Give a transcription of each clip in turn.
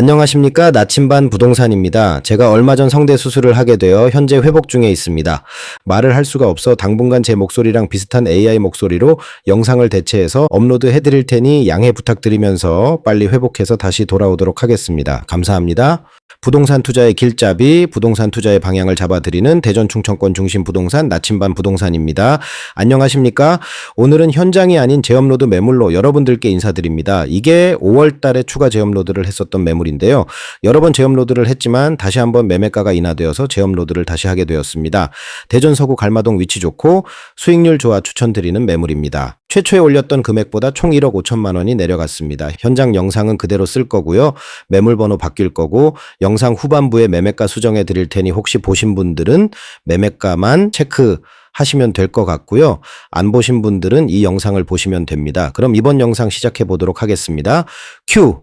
안녕하십니까. 나침반 부동산입니다. 제가 얼마 전 성대 수술을 하게 되어 현재 회복 중에 있습니다. 말을 할 수가 없어 당분간 제 목소리랑 비슷한 AI 목소리로 영상을 대체해서 업로드 해드릴 테니 양해 부탁드리면서 빨리 회복해서 다시 돌아오도록 하겠습니다. 감사합니다. 부동산 투자의 길잡이, 부동산 투자의 방향을 잡아드리는 대전 충청권 중심 부동산 나침반 부동산입니다. 안녕하십니까? 오늘은 현장이 아닌 재업로드 매물로 여러분들께 인사드립니다. 이게 5월 달에 추가 재업로드를 했었던 매물인데요. 여러 번 재업로드를 했지만 다시 한번 매매가가 인하되어서 재업로드를 다시 하게 되었습니다. 대전 서구 갈마동 위치 좋고 수익률 좋아 추천드리는 매물입니다. 최초에 올렸던 금액보다 총 1억 5천만 원이 내려갔습니다. 현장 영상은 그대로 쓸 거고요. 매물 번호 바뀔 거고 영상 후반부에 매매가 수정해 드릴 테니 혹시 보신 분들은 매매가만 체크 하시면 될 것 같고요. 안 보신 분들은 이 영상을 보시면 됩니다. 그럼 이번 영상 시작해 보도록 하겠습니다. 큐!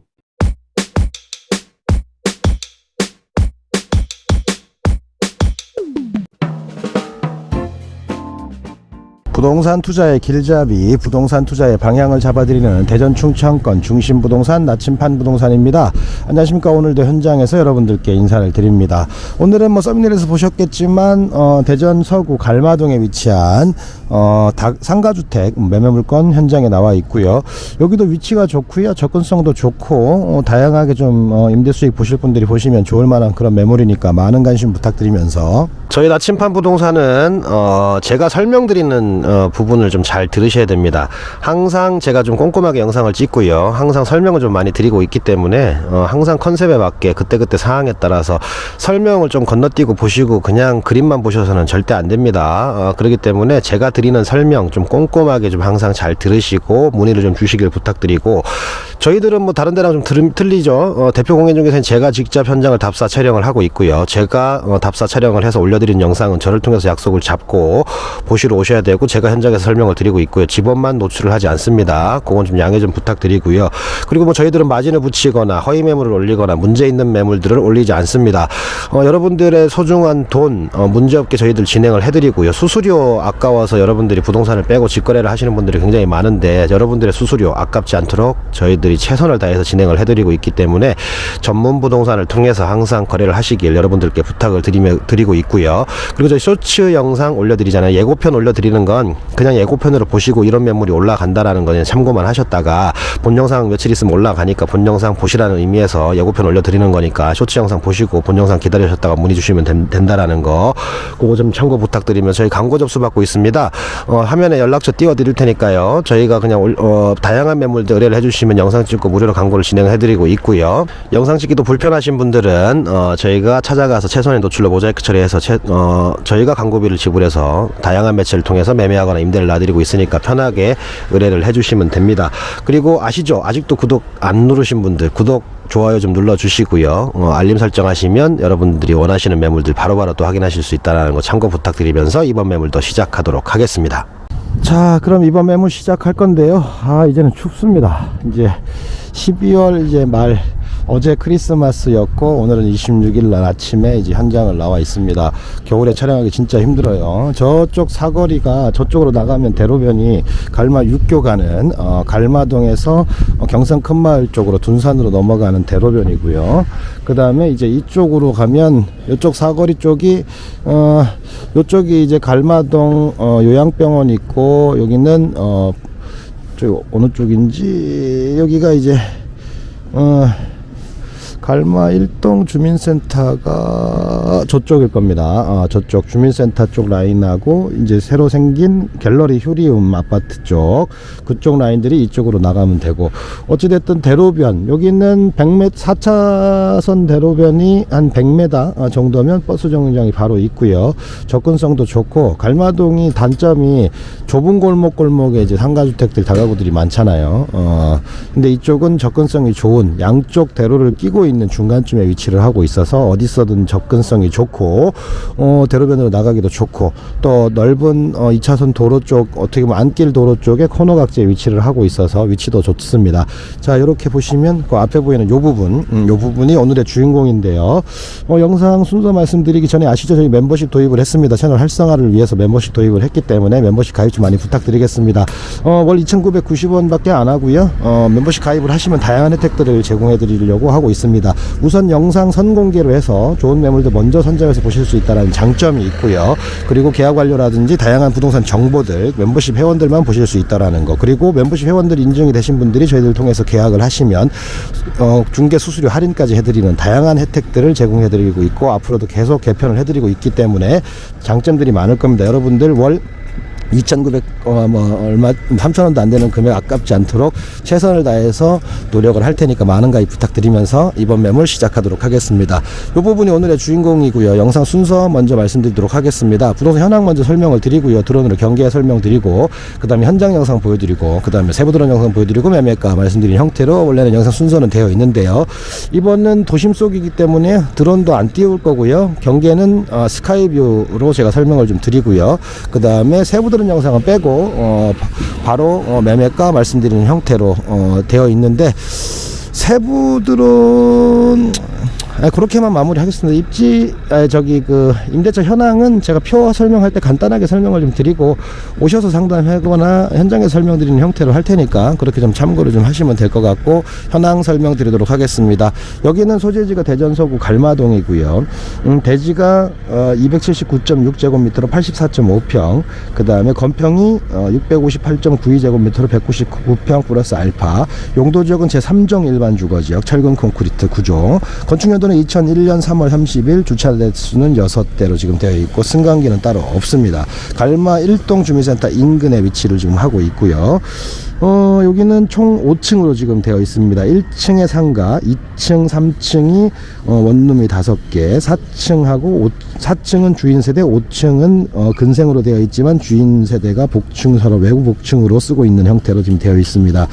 부동산 투자의 길잡이, 부동산 투자의 방향을 잡아드리는 대전 충청권 중심 부동산 나침판 부동산입니다. 안녕하십니까. 오늘도 현장에서 여러분들께 인사를 드립니다. 오늘은 뭐 썸네일에서 보셨겠지만 어, 대전 서구 갈마동에 위치한 어, 다- 상가주택 매매 물건 현장에 나와 있고요. 여기도 위치가 좋고요. 접근성도 좋고 어, 다양하게 좀 어, 임대 수익 보실 분들이 보시면 좋을 만한 그런 매물이니까 많은 관심 부탁드리면서 저희 나침판 부동산은 어 제가 설명드리는 어 부분을 좀 잘 들으셔야 됩니다. 항상 제가 좀 꼼꼼하게 영상을 찍고요. 항상 설명을 좀 많이 드리고 있기 때문에 어 항상 컨셉에 맞게 그때그때 상황에 따라서 설명을 좀 건너뛰고 보시고 그냥 그림만 보셔서는 절대 안 됩니다. 어 그렇기 때문에 제가 드리는 설명 좀 꼼꼼하게 좀 항상 잘 들으시고 문의를 좀 주시길 부탁드리고 저희들은 뭐 다른 데랑 좀 들, 틀리죠. 어, 대표 공연 중에서는 제가 직접 현장을 답사 촬영을 하고 있고요. 제가 어, 답사 촬영을 해서 올려 드린 영상은 저를 통해서 약속을 잡고 보시러 오셔야 되고 제가 현장에서 설명을 드리고 있고요. 집원만 노출을 하지 않습니다. 그건 좀 양해 좀 부탁드리고요. 그리고 뭐 저희들은 마진을 붙이거나 허위 매물을 올리거나 문제 있는 매물들을 올리지 않습니다. 어, 여러분들의 소중한 돈 어, 문제없게 저희들 진행을 해드리고요. 수수료 아까워서 여러분들이 부동산을 빼고 직거래를 하시는 분들이 굉장히 많은데 여러분들의 수수료 아깝지 않도록 저희들이 최선을 다해서 진행을 해드리고 있기 때문에 전문 부동산을 통해서 항상 거래를 하시길 여러분들께 부탁을 드리며, 드리고 있고요. 그리고 저희 쇼츠 영상 올려드리잖아요. 예고편 올려드리는 건 그냥 예고편으로 보시고 이런 매물이 올라간다라는 거 그냥 참고만 하셨다가 본 영상 며칠 있으면 올라가니까 본 영상 보시라는 의미에서 예고편 올려드리는 거니까 쇼츠 영상 보시고 본 영상 기다리셨다가 문의 주시면 된, 된다라는 거 그거 좀 참고 부탁드리면 저희 광고 접수 받고 있습니다. 어, 화면에 연락처 띄워드릴 테니까요. 저희가 그냥 올- 어, 다양한 매물들 의뢰를 해주시면 영상 찍고 무료로 광고를 진행해드리고 있고요. 영상 찍기도 불편하신 분들은 어, 저희가 찾아가서 최선의 노출로 모자이크 처리해서 채- 어, 저희가 광고비를 지불해서 다양한 매체를 통해서 매매하거나 임대를 놔드리고 있으니까 편하게 의뢰를 해주시면 됩니다. 그리고 아시죠? 아직도 구독 안 누르신 분들 구독 좋아요 좀 눌러주시고요. 어, 알림 설정하시면 여러분들이 원하시는 매물들 바로바로 또 확인하실 수 있다는 거 참고 부탁드리면서 이번 매물도 시작하도록 하겠습니다. 자, 그럼 이번 매물 시작할 건데요. 아, 이제는 춥습니다. 이제 12월 이제 말 어제 크리스마스였고 오늘은 26일 날 아침에 이제 현장을 나와 있습니다. 겨울에 촬영하기 진짜 힘들어요. 저쪽 사거리가 저쪽으로 나가면 대로변이 갈마 육교 가는 어, 갈마동에서 어, 경산 큰마을 쪽으로 둔산으로 넘어가는 대로변이고요. 그 다음에 이제 이쪽으로 가면 이쪽 사거리 쪽이 어, 이쪽이 이제 갈마동 어, 요양병원 있고 여기는 어, 저 어느 쪽인지 여기가 이제 어 갈마 일동 주민센터가 저쪽일 겁니다. 아, 저쪽 주민센터 쪽 라인하고 이제 새로 생긴 갤러리 휴리움 아파트 쪽 그쪽 라인들이 이쪽으로 나가면 되고 어찌됐든 대로변 여기는 100m 4차선 대로변이 한 100m 정도면 버스 정류장이 바로 있고요. 접근성도 좋고 갈마동이 단점이 좁은 골목 골목에 이제 상가주택들 다가구들이 많잖아요. 어, 근데 이쪽은 접근성이 좋은 양쪽 대로를 끼고 있는 중간쯤에 위치를 하고 있어서 어디서든 접근성 이 좋고 어, 대로변으로 나가기도 좋고 또 넓은 어, 2차선 도로 쪽 어떻게 보면 안길 도로 쪽에 코너 각지에 위치를 하고 있어서 위치도 좋습니다. 자 이렇게 보시면 그 앞에 보이는 요 부분 음, 요 부분이 오늘의 주인공인데요. 어, 영상 순서 말씀드리기 전에 아시죠 저희 멤버십 도입을 했습니다. 채널 활성화를 위해서 멤버십 도입을 했기 때문에 멤버십 가입 좀 많이 부탁드리겠습니다. 어, 월 2,990원밖에 안 하고요. 어, 멤버십 가입을 하시면 다양한 혜택들을 제공해 드리려고 하고 있습니다. 우선 영상 선공개로 해서 좋은 매물들 먼저 선정해서 보실 수 있다는 장점이 있고요. 그리고 계약 완료라든지 다양한 부동산 정보들 멤버십 회원들만 보실 수 있다라는 거. 그리고 멤버십 회원들 인증이 되신 분들이 저희들 통해서 계약을 하시면 어, 중개 수수료 할인까지 해드리는 다양한 혜택들을 제공해드리고 있고 앞으로도 계속 개편을 해드리고 있기 때문에 장점들이 많을 겁니다. 여러분들 월 2,900, 어, 뭐, 얼마, 3,000원도 안 되는 금액 아깝지 않도록 최선을 다해서 노력을 할 테니까 많은 가입 부탁드리면서 이번 매물 시작하도록 하겠습니다. 이 부분이 오늘의 주인공이고요. 영상 순서 먼저 말씀드리도록 하겠습니다. 부동산 현황 먼저 설명을 드리고요. 드론으로 경계 설명 드리고, 그 다음에 현장 영상 보여드리고, 그 다음에 세부 드론 영상 보여드리고, 매매가 말씀드린 형태로 원래는 영상 순서는 되어 있는데요. 이번은 도심 속이기 때문에 드론도 안 띄울 거고요. 경계는 어, 스카이뷰로 제가 설명을 좀 드리고요. 그 다음에 세부 드론 영상은 빼고 어, 바- 바로 어, 매매가 말씀드리는 형태로 어, 되어 있는데 세부 드론 아, 그렇게만 마무리하겠습니다. 입지 아, 저기 그 임대차 현황은 제가 표 설명할 때 간단하게 설명을 좀 드리고 오셔서 상담하거나 현장에 설명드리는 형태로 할 테니까 그렇게 좀 참고를 좀 하시면 될 것 같고 현황 설명드리도록 하겠습니다. 여기는 소재지가 대전 서구 갈마동이고요. 음, 대지가 어, 279.6제곱미터로 84.5평. 그 다음에 건평이 어, 658.92제곱미터로 199평 플러스 알파. 용도 지역은 제 3종 일반 주거 지역 철근 콘크리트 구조. 건축 연도 는 2001년 3월 30일 주차 대수는 6대로 지금 되어 있고 승강기는 따로 없습니다. 갈마 1동 주민센터 인근에 위치를 지금 하고 있고요. 어, 여기는 총 5층으로 지금 되어 있습니다. 1층에 상가, 2층, 3층이 어, 원룸이 5개, 4층하고 4층은 주인 세대, 5층은 어, 근생으로 되어 있지만 주인 세대가 복층 서로 외부 복층으로 쓰고 있는 형태로 지금 되어 있습니다.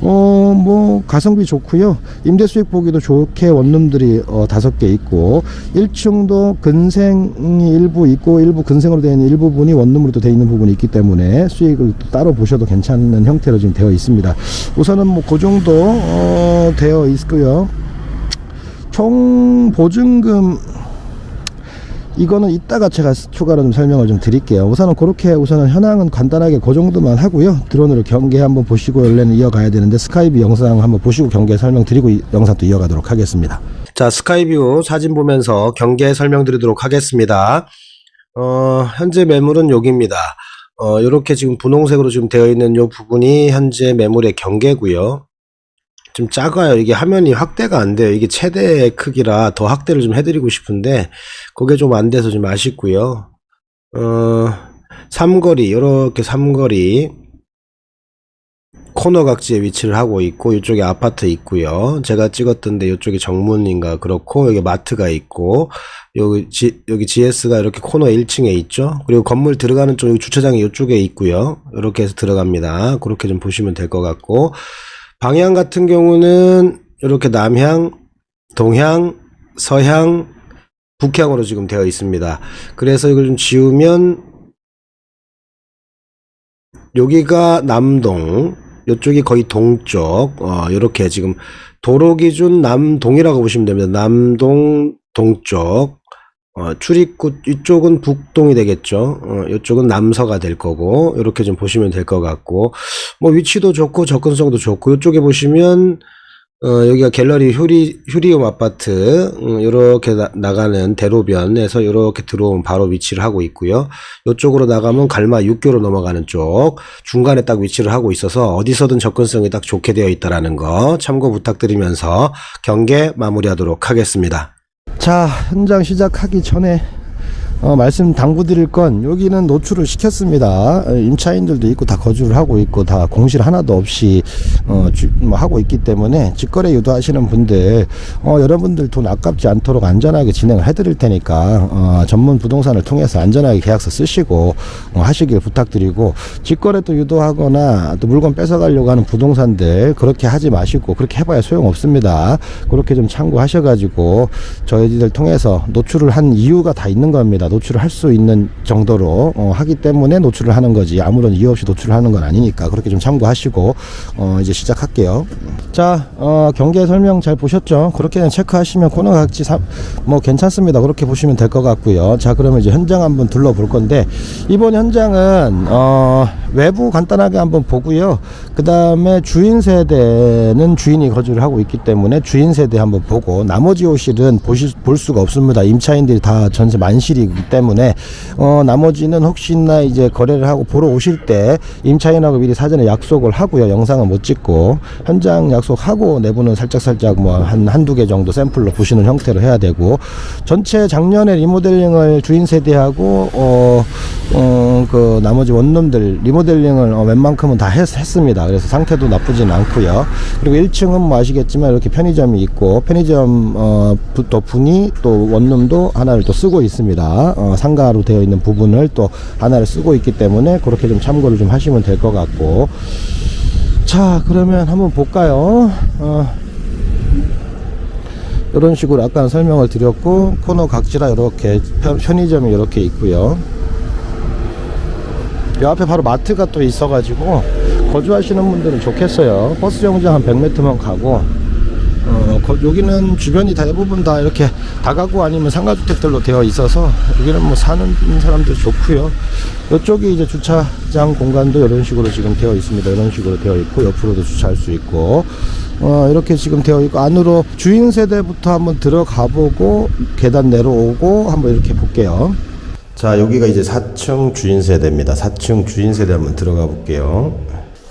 어, 뭐 가성비 좋고요. 임대 수익 보기도 좋게 원룸들이 어, 5개 있고 1층도 근생이 일부 있고 일부 근생으로 되어 있는 일부분이 원룸으로 되어 있는 부분이 있기 때문에 수익을 또 따로 보셔도 괜찮은 형태로 지금 되어 있습니다. 우선은 뭐 그 정도 어, 되어 있고요. 총 보증금 이거는 이따가 제가 추가로 좀 설명을 좀 드릴게요. 우선은 그렇게 우선은 현황은 간단하게 그 정도만 하고요. 드론으로 경계 한번 보시고 원래는 이어가야 되는데 스카이비 영상 한번 보시고 경계 설명 드리고 이 영상 또 이어가도록 하겠습니다. 자, 스카이뷰 사진 보면서 경계 설명 드리도록 하겠습니다. 어, 현재 매물은 여기입니다. 어, 요렇게 지금 분홍색으로 지금 되어 있는 요 부분이 현재 매물의 경계고요. 좀 작아요. 이게 화면이 확대가 안 돼요. 이게 최대 크기라 더 확대를 좀 해드리고 싶은데 그게 좀 안 돼서 좀 아쉽고요. 어, 삼거리, 요렇게 삼거리 코너 각지에 위치를 하고 있고 이쪽에 아파트 있고요. 제가 찍었던데 이쪽에 정문인가 그렇고 여기 마트가 있고 여기 G, 여기 GS가 이렇게 코너 1층에 있죠. 그리고 건물 들어가는 쪽 여기 주차장이 이쪽에 있고요. 이렇게 해서 들어갑니다. 그렇게 좀 보시면 될 것 같고 방향 같은 경우는 이렇게 남향, 동향, 서향, 북향으로 지금 되어 있습니다. 그래서 이걸 좀 지우면 여기가 남동, 이쪽이 거의 동쪽, 어, 이렇게 지금 도로 기준 남동이라고 보시면 됩니다. 남동 동쪽, 어, 출입구 이쪽은 북동이 되겠죠. 어, 이쪽은 남서가 될 거고 이렇게 좀 보시면 될 것 같고 뭐 위치도 좋고 접근성도 좋고 이쪽에 보시면 어, 여기가 갤러리 휴리, 휴리움 아파트, 음, 요렇게 나, 나가는 대로변에서 요렇게 들어오면 바로 위치를 하고 있고요. 요쪽으로 나가면 갈마 육교로 넘어가는 쪽, 중간에 딱 위치를 하고 있어서 어디서든 접근성이 딱 좋게 되어 있다라는 거 참고 부탁드리면서 경계 마무리하도록 하겠습니다. 자, 현장 시작하기 전에 어, 말씀 당부드릴 건 여기는 노출을 시켰습니다. 어, 임차인들도 있고 다 거주를 하고 있고 다 공실 하나도 없이 어, 주- 뭐 하고 있기 때문에 직거래 유도하시는 분들 어, 여러분들 돈 아깝지 않도록 안전하게 진행을 해드릴 테니까 어, 전문 부동산을 통해서 안전하게 계약서 쓰시고 어, 하시길 부탁드리고 직거래 또 유도하거나 또 물건 뺏어가려고 하는 부동산들 그렇게 하지 마시고 그렇게 해봐야 소용없습니다. 그렇게 좀 참고하셔가지고 저희들 통해서 노출을 한 이유가 다 있는 겁니다. 노출을 할 수 있는 정도로 어, 하기 때문에 노출을 하는 거지 아무런 이유 없이 노출을 하는 건 아니니까 그렇게 좀 참고하시고 어, 이제 시작할게요. 자 어, 경계 설명 잘 보셨죠? 그렇게 체크하시면 코너 각지 사, 뭐 괜찮습니다. 그렇게 보시면 될 것 같고요. 자 그러면 이제 현장 한번 둘러볼 건데 이번 현장은 어, 외부 간단하게 한번 보고요. 그 다음에 주인 세대는 주인이 거주를 하고 있기 때문에 주인 세대 한번 보고 나머지 호실은 보실, 볼 수가 없습니다. 임차인들이 다 전세 만실이기 때문에 어, 나머지는 혹시나 이제 거래를 하고 보러 오실 때 임차인하고 미리 사전에 약속을 하고요. 영상은 못 찍고 현장 약속하고 내부는 살짝살짝 뭐 한 한두 개 정도 샘플로 보시는 형태로 해야 되고 전체 작년에 리모델링을 주인 세대하고 어, 어, 그 나머지 원룸들 리모델링을 어, 웬만큼은 다 했, 했습니다. 그래서 상태도 나쁘진 않고요. 그리고 1층은 뭐 아시겠지만 이렇게 편의점이 있고 편의점 어, 부- 또 분이 또 원룸도 하나를 또 쓰고 있습니다. 어, 상가로 되어 있는 부분을 또 하나를 쓰고 있기 때문에 그렇게 좀 참고를 좀 하시면 될 것 같고 자 그러면 한번 볼까요? 어, 이런 식으로 아까 설명을 드렸고 코너 각지라 이렇게 편- 편의점이 이렇게 있고요. 이 앞에 바로 마트가 또 있어가지고 거주하시는 분들은 좋겠어요. 버스 정류장 한 100m만 가고 여기는 주변이 대부분 다 이렇게 다가구 아니면 상가주택들로 되어 있어서 여기는 뭐 사는 사람들 좋고요. 이쪽이 이제 주차장 공간도 이런 식으로 지금 되어 있습니다. 이런 식으로 되어 있고 옆으로도 주차할 수 있고 어, 이렇게 지금 되어 있고 안으로 주인 세대부터 한번 들어가 보고 계단 내려오고 한번 이렇게 볼게요. 자, 여기가 이제 4층 주인 세대입니다. 4층 주인 세대 한번 들어가 볼게요.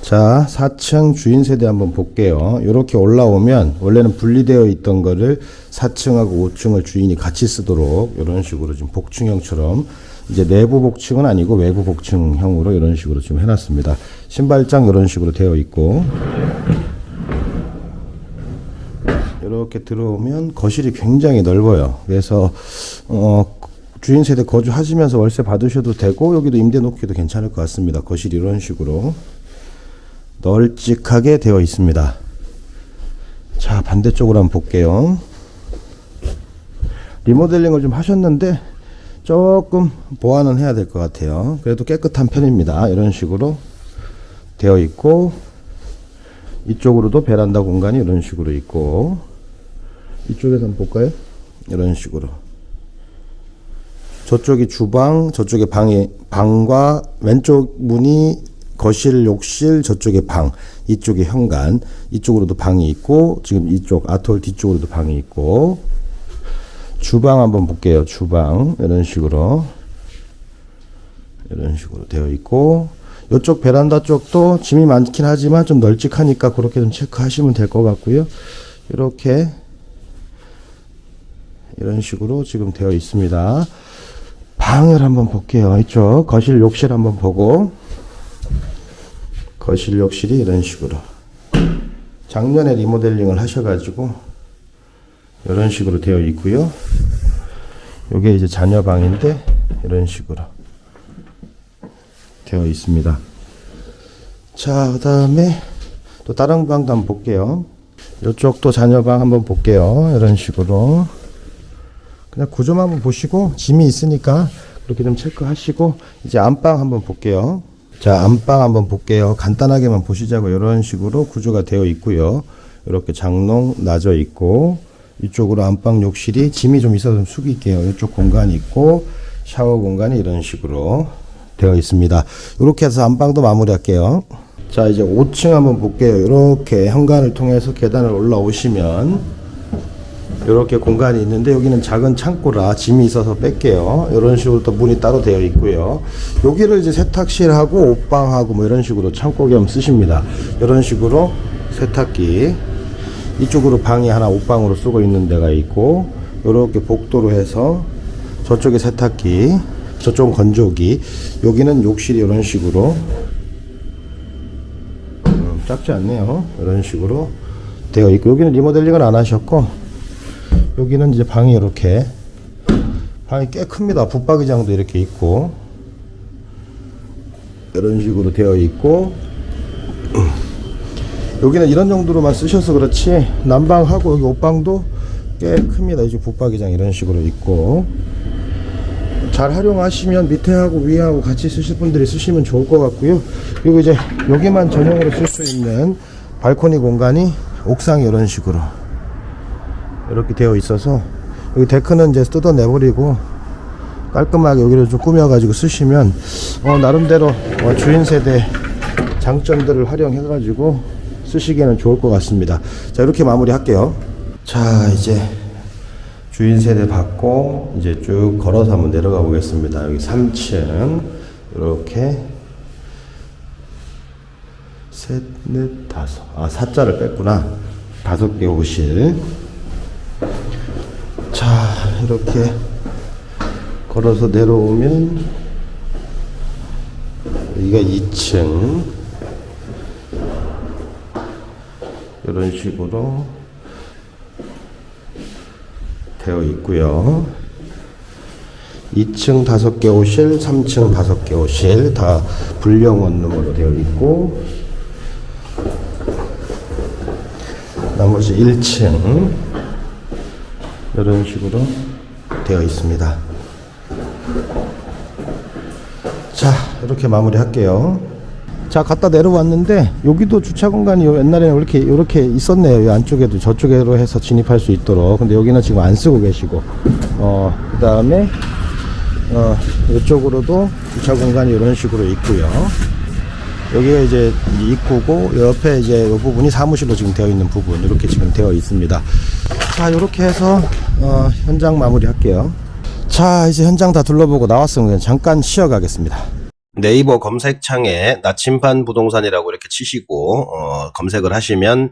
자, 4층 주인 세대 한번 볼게요. 이렇게 올라오면 원래는 분리되어 있던 거를 4층하고 5층을 주인이 같이 쓰도록 이런 식으로 지금 복층형처럼 이제 내부 복층은 아니고 외부 복층형으로 이런 식으로 지금 해놨습니다. 신발장 이런 식으로 되어 있고 이렇게 들어오면 거실이 굉장히 넓어요. 그래서 어, 주인 세대 거주하시면서 월세 받으셔도 되고 여기도 임대 놓기도 괜찮을 것 같습니다. 거실이 이런 식으로 널찍하게 되어 있습니다. 자 반대쪽으로 한번 볼게요. 리모델링을 좀 하셨는데 조금 보완은 해야 될 것 같아요. 그래도 깨끗한 편입니다. 이런 식으로 되어 있고 이쪽으로도 베란다 공간이 이런 식으로 있고 이쪽에서 한번 볼까요? 이런 식으로 저쪽이 주방, 저쪽에 방이 방과 왼쪽 문이 거실, 욕실, 저쪽에 방, 이쪽에 현관, 이쪽으로도 방이 있고 지금 이쪽 아톨 뒤쪽으로도 방이 있고 주방 한번 볼게요. 주방 이런 식으로 이런 식으로 되어 있고 이쪽 베란다 쪽도 짐이 많긴 하지만 좀 널찍하니까 그렇게 좀 체크하시면 될 것 같고요. 이렇게 이런 식으로 지금 되어 있습니다. 방을 한번 볼게요. 이쪽 거실 욕실 한번 보고 거실 욕실이 이런 식으로 작년에 리모델링을 하셔가지고 이런 식으로 되어 있고요. 요게 이제 자녀 방인데 이런 식으로 되어 있습니다. 자, 그 다음에 또 다른 방도 한번 볼게요. 이쪽도 자녀 방 한번 볼게요. 이런 식으로 그냥 구조만 한번 보시고 짐이 있으니까 그렇게 좀 체크하시고 이제 안방 한번 볼게요. 자, 안방 한번 볼게요. 간단하게만 보시자고 이런 식으로 구조가 되어 있고요. 이렇게 장롱 나져 있고 이쪽으로 안방 욕실이 짐이 좀 있어서 좀 숙일게요. 이쪽 공간이 있고 샤워 공간이 이런 식으로 되어 있습니다. 이렇게 해서 안방도 마무리할게요. 자, 이제 5층 한번 볼게요. 이렇게 현관을 통해서 계단을 올라오시면 이렇게 공간이 있는데 여기는 작은 창고라 짐이 있어서 뺄게요. 이런 식으로 또 문이 따로 되어 있고요. 여기를 이제 세탁실하고 옷방하고 뭐 이런 식으로 창고 겸 쓰십니다. 이런 식으로 세탁기 이쪽으로 방이 하나 옷방으로 쓰고 있는 데가 있고 이렇게 복도로 해서 저쪽에 세탁기 저쪽은 건조기 여기는 욕실이 이런 식으로 음, 작지 않네요. 이런 식으로 되어 있고 여기는 리모델링을 안 하셨고 여기는 이제 방이 이렇게 방이 꽤 큽니다. 붙박이장도 이렇게 있고 이런 식으로 되어 있고 여기는 이런 정도로만 쓰셔서 그렇지 난방하고 여기 옷방도 꽤 큽니다. 이제 붙박이장 이런 식으로 있고 잘 활용하시면 밑에하고 위하고 같이 쓰실 분들이 쓰시면 좋을 것 같고요. 그리고 이제 여기만 전용으로 쓸 수 있는 발코니 공간이 옥상이 이런 식으로 이렇게 되어 있어서 여기 데크는 이제 뜯어내버리고 깔끔하게 여기를 좀 꾸며가지고 쓰시면 어, 나름대로 어, 주인 세대 장점들을 활용해가지고 쓰시기에는 좋을 것 같습니다. 자 이렇게 마무리할게요. 자 이제 주인 세대 받고 이제 쭉 걸어서 한번 내려가 보겠습니다. 여기 3층 이렇게 셋, 넷, 다섯. 아 사자를 뺐구나. 다섯 개 호실. 자 이렇게 걸어서 내려오면 여기가 2층 이런 식으로 되어 있고요. 2층 5개 호실, 3층 5개 호실 다 불량 원룸으로 되어 있고 나머지 1층 이런 식으로 되어 있습니다. 자, 이렇게 마무리 할게요. 자, 갔다 내려왔는데 여기도 주차 공간이 요- 옛날에는 이렇게 이렇게 있었네요. 이 안쪽에도 저쪽으로 해서 진입할 수 있도록. 근데 여기는 지금 안 쓰고 계시고. 어, 그 다음에 어, 이쪽으로도 주차 공간이 이런 식으로 있고요. 여기가 이제 입구고 옆에 이제 이 부분이 사무실로 지금 되어 있는 부분 이렇게 지금 되어 있습니다. 자, 이렇게 해서 어, 현장 마무리 할게요. 자, 이제 현장 다 둘러보고 나왔으면 잠깐 쉬어가겠습니다. 네이버 검색창에 나침반 부동산이라고 이렇게 치시고 어, 검색을 하시면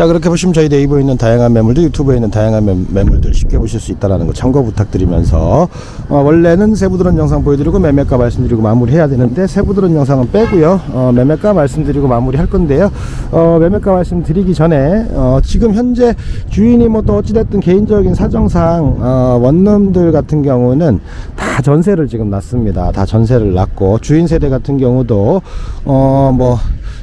자 그렇게 보시면 저희 네이버에 있는 다양한 매물들 유튜브에 있는 다양한 매, 매물들 쉽게 보실 수 있다는 거 참고 부탁드리면서 어, 원래는 세부드론 영상 보여드리고 매매가 말씀드리고 마무리해야 되는데 세부드론 영상은 빼고요. 어, 매매가 말씀드리고 마무리할 건데요. 어, 매매가 말씀드리기 전에 어, 지금 현재 주인이 뭐 또 어찌됐든 개인적인 사정상 어, 원룸들 같은 경우는 다 전세를 지금 놨습니다. 다 전세를 놨고 주인 세대 같은 경우도 어뭐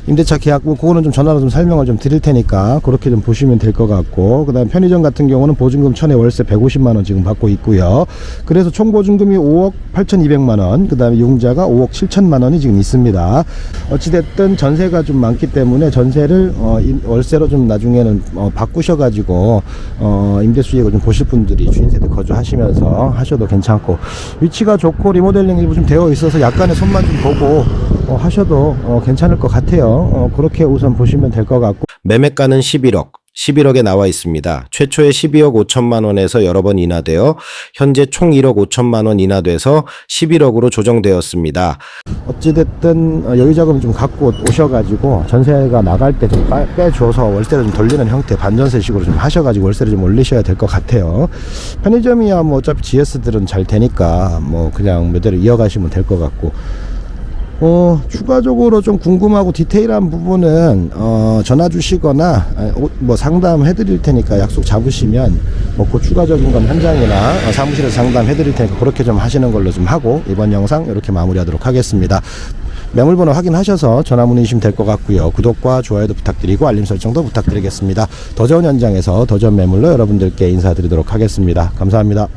임대차 계약 뭐 그거는 좀 전화로 좀 설명을 좀 드릴 테니까 그렇게 좀 보시면 될 것 같고 그다음 편의점 같은 경우는 보증금 천에 월세 150만 원 지금 받고 있고요. 그래서 총 보증금이 5억 8,200만 원, 그다음에 융자가 5억 7천만 원이 지금 있습니다. 어찌 됐든 전세가 좀 많기 때문에 전세를 어, 임- 월세로 좀 나중에는 어, 바꾸셔 가지고 어, 임대 수익을 좀 보실 분들이 주인 세대 거주하시면서 하셔도 괜찮고 위치가 좋고 리모델링 일부 좀 되어 있어서 약간의 손만 좀 보고 어, 하셔도 어, 괜찮을 것 같아요. 어, 그렇게 우선 보시면 될 것 같고 매매가는 11억. 11억에 나와 있습니다. 최초에 12억 5천만 원에서 여러 번 인하되어 현재 총 1억 5천만 원 인하돼서 11억으로 조정되었습니다. 어찌됐든 어, 여유 자금 좀 갖고 오셔가지고 전세가 나갈 때 좀 빼줘서 월세를 좀 돌리는 형태 반전세식으로 좀 하셔가지고 월세를 좀 올리셔야 될 것 같아요. 편의점이야 뭐 어차피 GS들은 잘 되니까 뭐 그냥 그대로 이어가시면 될 것 같고 어, 추가적으로 좀 궁금하고 디테일한 부분은, 어, 전화 주시거나, 아, 오- 뭐 상담해 드릴 테니까 약속 잡으시면, 뭐, 그 추가적인 건 현장이나 어, 사무실에서 상담해 드릴 테니까 그렇게 좀 하시는 걸로 좀 하고, 이번 영상 이렇게 마무리하도록 하겠습니다. 매물번호 확인하셔서 전화 문의 주시면 될 것 같고요. 구독과 좋아요도 부탁드리고 알림 설정도 부탁드리겠습니다. 더 좋은 현장에서 더 좋은 매물로 여러분들께 인사드리도록 하겠습니다. 감사합니다.